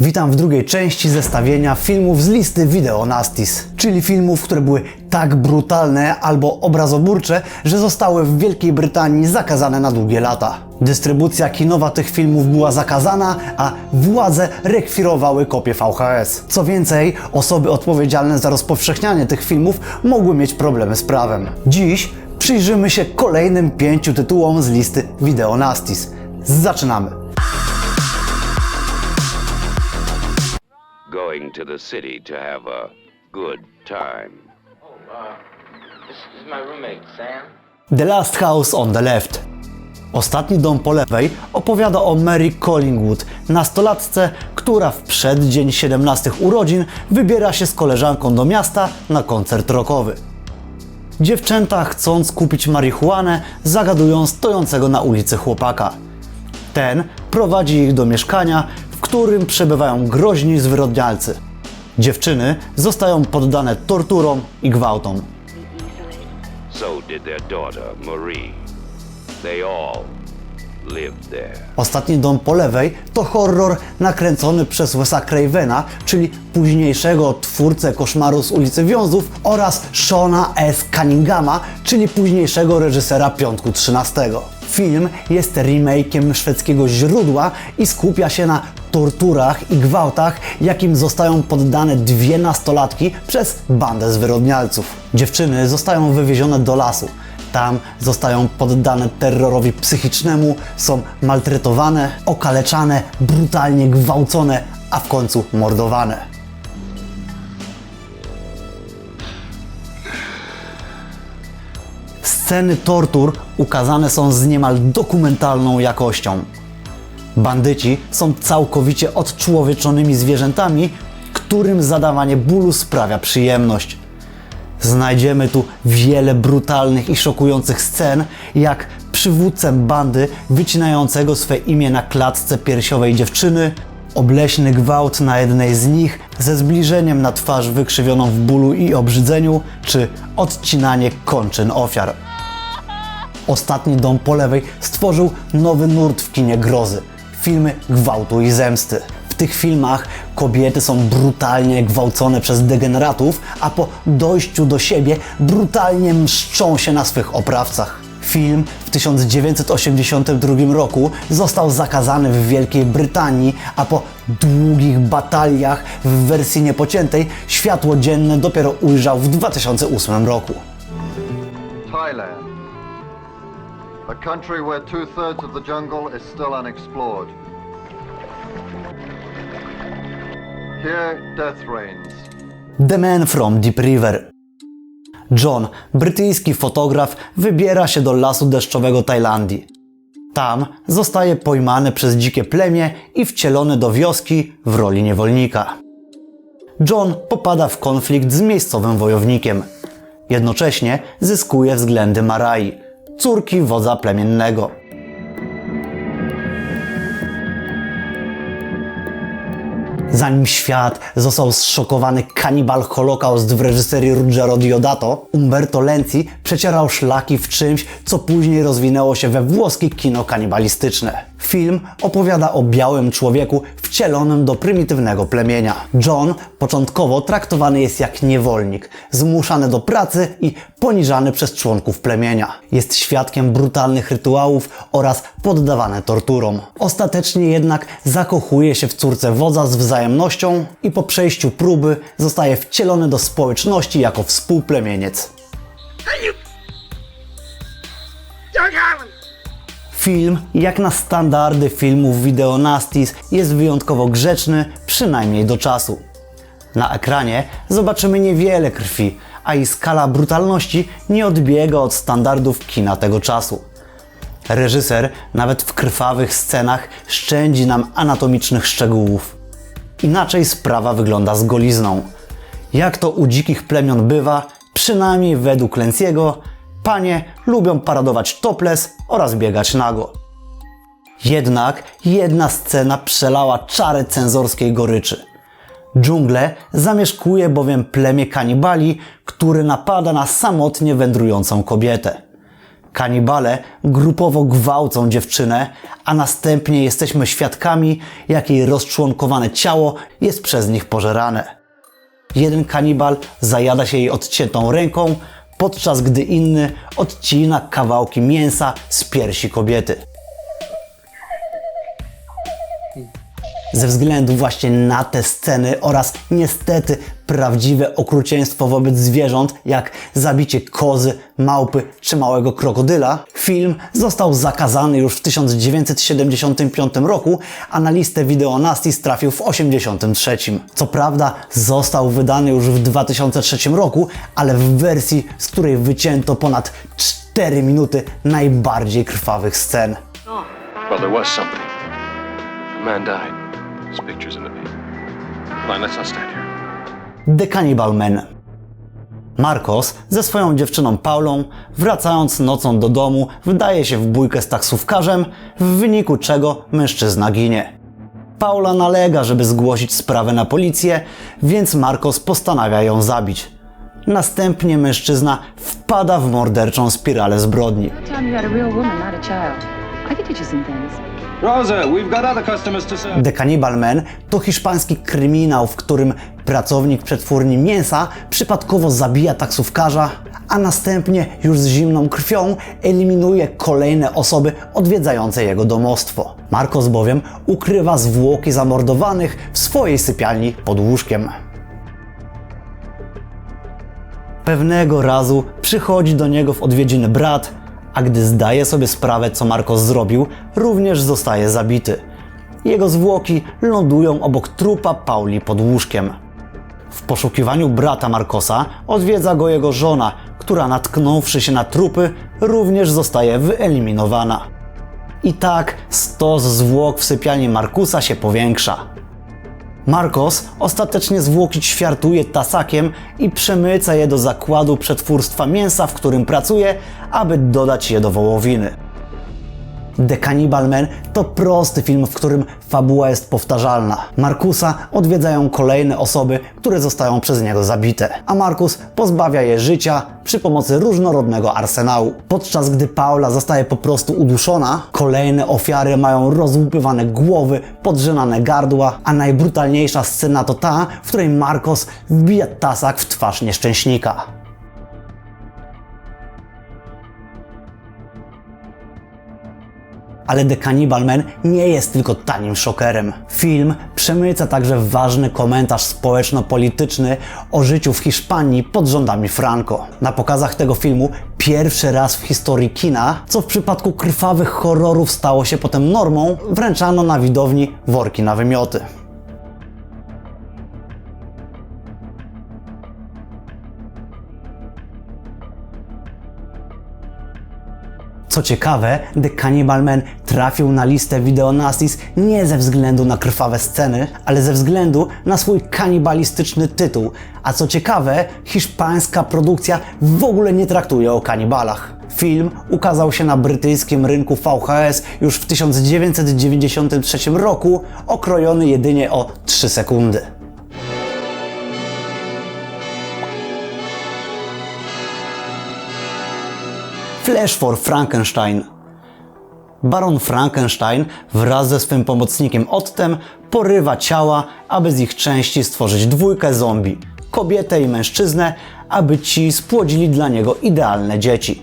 Witam w drugiej części zestawienia filmów z listy Video Nastis, czyli filmów, które były tak brutalne albo obrazoburcze, że zostały w Wielkiej Brytanii zakazane na długie lata. Dystrybucja kinowa tych filmów była zakazana, a władze rekwirowały kopie VHS. Co więcej, osoby odpowiedzialne za rozpowszechnianie tych filmów mogły mieć problemy z prawem. Dziś przyjrzymy się kolejnym pięciu tytułom z listy Video Nastis. Zaczynamy! Going to the city to have a good time. Uh, this is my roommate, Sam. The Last House on the Left. Ostatni dom po lewej opowiada o Mary Collingwood, nastolatce, która w przeddzień 17 urodzin wybiera się z koleżanką do miasta na koncert rockowy. Dziewczęta, chcąc kupić marihuanę, zagadują stojącego na ulicy chłopaka. Ten prowadzi ich do mieszkania, którym przebywają groźni zwyrodnialcy. Dziewczyny zostają poddane torturom i gwałtom. Ostatni dom po lewej to horror nakręcony przez Wesa Cravena, czyli późniejszego twórcę koszmaru z ulicy Wiązów oraz Shona S. Cunninghama, czyli późniejszego reżysera Piątku 13. Film jest remake'iem szwedzkiego źródła i skupia się na torturach i gwałtach, jakim zostają poddane dwie nastolatki przez bandę zwyrodnialców. Dziewczyny zostają wywiezione do lasu. Tam zostają poddane terrorowi psychicznemu, są maltretowane, okaleczane, brutalnie gwałcone, a w końcu mordowane. Sceny tortur ukazane są z niemal dokumentalną jakością. Bandyci są całkowicie odczłowieczonymi zwierzętami, którym zadawanie bólu sprawia przyjemność. Znajdziemy tu wiele brutalnych i szokujących scen, jak przywódcę bandy wycinającego swe imię na klatce piersiowej dziewczyny, obleśny gwałt na jednej z nich ze zbliżeniem na twarz wykrzywioną w bólu i obrzydzeniu, czy odcinanie kończyn ofiar. Ostatni dom po lewej stworzył nowy nurt w kinie grozy filmy gwałtu i zemsty. W tych filmach kobiety są brutalnie gwałcone przez degeneratów, a po dojściu do siebie brutalnie mszczą się na swych oprawcach. Film w 1982 roku został zakazany w Wielkiej Brytanii, a po długich bataliach w wersji niepociętej światło dzienne dopiero ujrzał w 2008 roku. Thailand. A country where two thirds of the jungle is still unexplored. Here, death reigns. The Man from Deep River. John, brytyjski fotograf, wybiera się do lasu deszczowego Tajlandii. Tam zostaje pojmany przez dzikie plemię i wcielony do wioski w roli niewolnika. John popada w konflikt z miejscowym wojownikiem. Jednocześnie zyskuje względy Marai, córki wodza plemiennego. Zanim świat został zszokowany kanibal Holocaust w reżyserii Ruggero Diodato, Umberto Lenzi przecierał szlaki w czymś, co później rozwinęło się we włoskie kino kanibalistyczne. Film opowiada o białym człowieku wcielonym do prymitywnego plemienia. John początkowo traktowany jest jak niewolnik, zmuszany do pracy i poniżany przez członków plemienia. Jest świadkiem brutalnych rytuałów oraz poddawany torturom. Ostatecznie jednak zakochuje się w córce wodza z wzajemnością i po przejściu próby zostaje wcielony do społeczności jako współplemieniec. Film, jak na standardy filmów Video Nastis, jest wyjątkowo grzeczny, przynajmniej do czasu. Na ekranie zobaczymy niewiele krwi, a i skala brutalności nie odbiega od standardów kina tego czasu. Reżyser nawet w krwawych scenach szczędzi nam anatomicznych szczegółów. Inaczej sprawa wygląda z golizną. Jak to u dzikich plemion bywa, przynajmniej według Lenciego, panie lubią paradować topless oraz biegać nago. Jednak jedna scena przelała czarę cenzorskiej goryczy. Dżunglę zamieszkuje bowiem plemię kanibali, który napada na samotnie wędrującą kobietę. Kanibale grupowo gwałcą dziewczynę, a następnie jesteśmy świadkami, jak jej rozczłonkowane ciało jest przez nich pożerane. Jeden kanibal zajada się jej odciętą ręką, podczas gdy inny odcina kawałki mięsa z piersi kobiety. Ze względu właśnie na te sceny oraz niestety prawdziwe okrucieństwo wobec zwierząt, jak zabicie kozy, małpy czy małego krokodyla, film został zakazany już w 1975 roku, a na listę Videonastis trafił w 1983. Co prawda został wydany już w 2003 roku, ale w wersji, z której wycięto ponad 4 minuty najbardziej krwawych scen. Well, there was something. A man died. There's pictures in the paper. Fine, let's not stand here. The Cannibal Man. Marcos ze swoją dziewczyną Paulą, wracając nocą do domu, wdaje się w bójkę z taksówkarzem, w wyniku czego mężczyzna ginie. Paula nalega, żeby zgłosić sprawę na policję, więc Marcos postanawia ją zabić. Następnie mężczyzna wpada w morderczą spiralę zbrodni. Time you got a real woman, not a child. I could teach you some things. Rosa, we've got other customers to serve. The Cannibal Man to hiszpański kryminał, w którym pracownik przetwórni mięsa przypadkowo zabija taksówkarza, a następnie już z zimną krwią eliminuje kolejne osoby odwiedzające jego domostwo. Marcos bowiem ukrywa zwłoki zamordowanych w swojej sypialni pod łóżkiem. Pewnego razu przychodzi do niego w odwiedziny brat, a gdy zdaje sobie sprawę, co Marcos zrobił, również zostaje zabity. Jego zwłoki lądują obok trupa Pauli pod łóżkiem. W poszukiwaniu brata Marcosa odwiedza go jego żona, która natknąwszy się na trupy, również zostaje wyeliminowana. I tak stos zwłok w sypialni Markusa się powiększa. Marcos ostatecznie zwłoki ćwiartuje tasakiem i przemyca je do zakładu przetwórstwa mięsa, w którym pracuje, aby dodać je do wołowiny. The Cannibal Man to prosty film, w którym fabuła jest powtarzalna. Markusa odwiedzają kolejne osoby, które zostają przez niego zabite, a Markus pozbawia je życia przy pomocy różnorodnego arsenału. Podczas gdy Paula zostaje po prostu uduszona, kolejne ofiary mają rozłupywane głowy, podrzynane gardła, a najbrutalniejsza scena to ta, w której Marcos wbija tasak w twarz nieszczęśnika. Ale The Cannibal Man nie jest tylko tanim szokerem. Film przemyca także ważny komentarz społeczno-polityczny o życiu w Hiszpanii pod rządami Franco. Na pokazach tego filmu pierwszy raz w historii kina, co w przypadku krwawych horrorów stało się potem normą, wręczano na widowni worki na wymioty. Co ciekawe, The Cannibal Man trafił na listę Videonastis nie ze względu na krwawe sceny, ale ze względu na swój kanibalistyczny tytuł. A co ciekawe, hiszpańska produkcja w ogóle nie traktuje o kanibalach. Film ukazał się na brytyjskim rynku VHS już w 1993 roku, okrojony jedynie o 3 sekundy. Flash for Frankenstein. Baron Frankenstein wraz ze swym pomocnikiem Ottem porywa ciała, aby z ich części stworzyć dwójkę zombie, kobietę i mężczyznę, aby ci spłodzili dla niego idealne dzieci.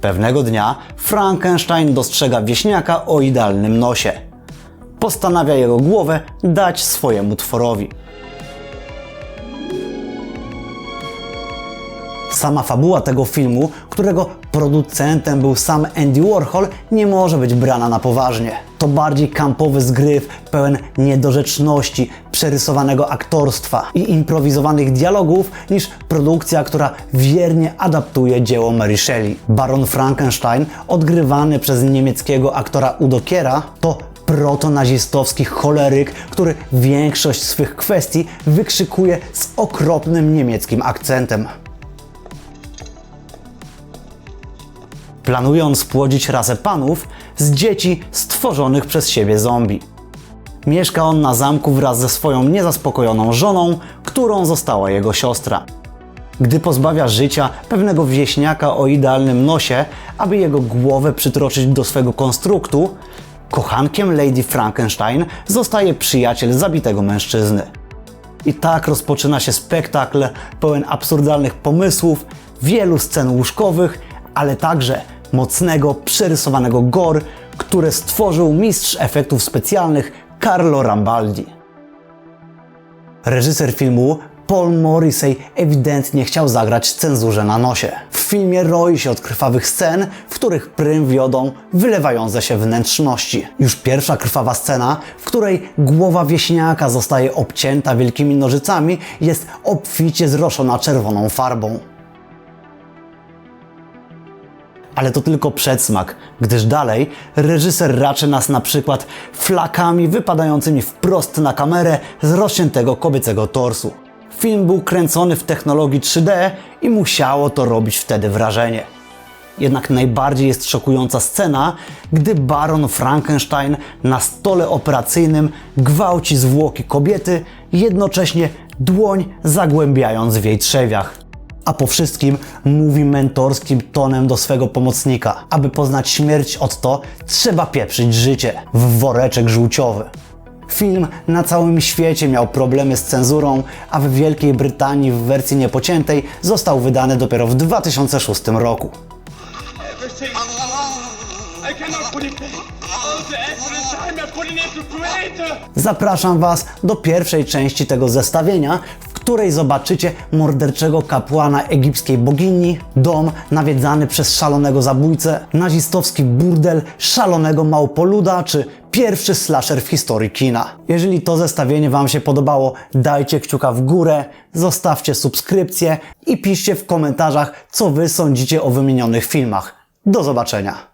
Pewnego dnia Frankenstein dostrzega wieśniaka o idealnym nosie. Postanawia jego głowę dać swojemu tworowi. Sama fabuła tego filmu, którego producentem był sam Andy Warhol, nie może być brana na poważnie. To bardziej kampowy zgryw, pełen niedorzeczności, przerysowanego aktorstwa i improwizowanych dialogów, niż produkcja, która wiernie adaptuje dzieło Mary Shelley. Baron Frankenstein, odgrywany przez niemieckiego aktora Udo Kiera, to protonazistowski choleryk, który większość swych kwestii wykrzykuje z okropnym niemieckim akcentem. Planują spłodzić rasę panów z dzieci stworzonych przez siebie zombie. Mieszka on na zamku wraz ze swoją niezaspokojoną żoną, którą została jego siostra. gdy pozbawia życia pewnego wieśniaka o idealnym nosie, aby jego głowę przytroczyć do swego konstruktu, kochankiem Lady Frankenstein zostaje przyjaciel zabitego mężczyzny. I tak rozpoczyna się spektakl pełen absurdalnych pomysłów, wielu scen łóżkowych, ale także mocnego, przerysowanego gore, które stworzył mistrz efektów specjalnych Carlo Rambaldi. Reżyser filmu Paul Morrissey ewidentnie chciał zagrać cenzurze na nosie. W filmie roi się od krwawych scen, w których prym wiodą wylewające się wnętrzności. Już pierwsza krwawa scena, w której głowa wieśniaka zostaje obcięta wielkimi nożycami, jest obficie zroszona czerwoną farbą. Ale to tylko przedsmak, gdyż dalej reżyser raczy nas na przykład flakami wypadającymi wprost na kamerę z rozciętego kobiecego torsu. Film był kręcony w technologii 3D i musiało to robić wtedy wrażenie. Jednak najbardziej jest szokująca scena, gdy baron Frankenstein na stole operacyjnym gwałci zwłoki kobiety, jednocześnie dłoń zagłębiając w jej trzewiach. A po wszystkim mówi mentorskim tonem do swego pomocnika. Aby poznać śmierć od to, trzeba pieprzyć życie w woreczek żółciowy. Film na całym świecie miał problemy z cenzurą, a w Wielkiej Brytanii w wersji niepociętej został wydany dopiero w 2006 roku. Zapraszam Was do pierwszej części tego zestawienia, w której zobaczycie morderczego kapłana egipskiej bogini, dom nawiedzany przez szalonego zabójcę, nazistowski burdel szalonego małpoluda czy pierwszy slasher w historii kina. Jeżeli to zestawienie Wam się podobało, dajcie kciuka w górę, zostawcie subskrypcję i piszcie w komentarzach, co Wy sądzicie o wymienionych filmach. Do zobaczenia!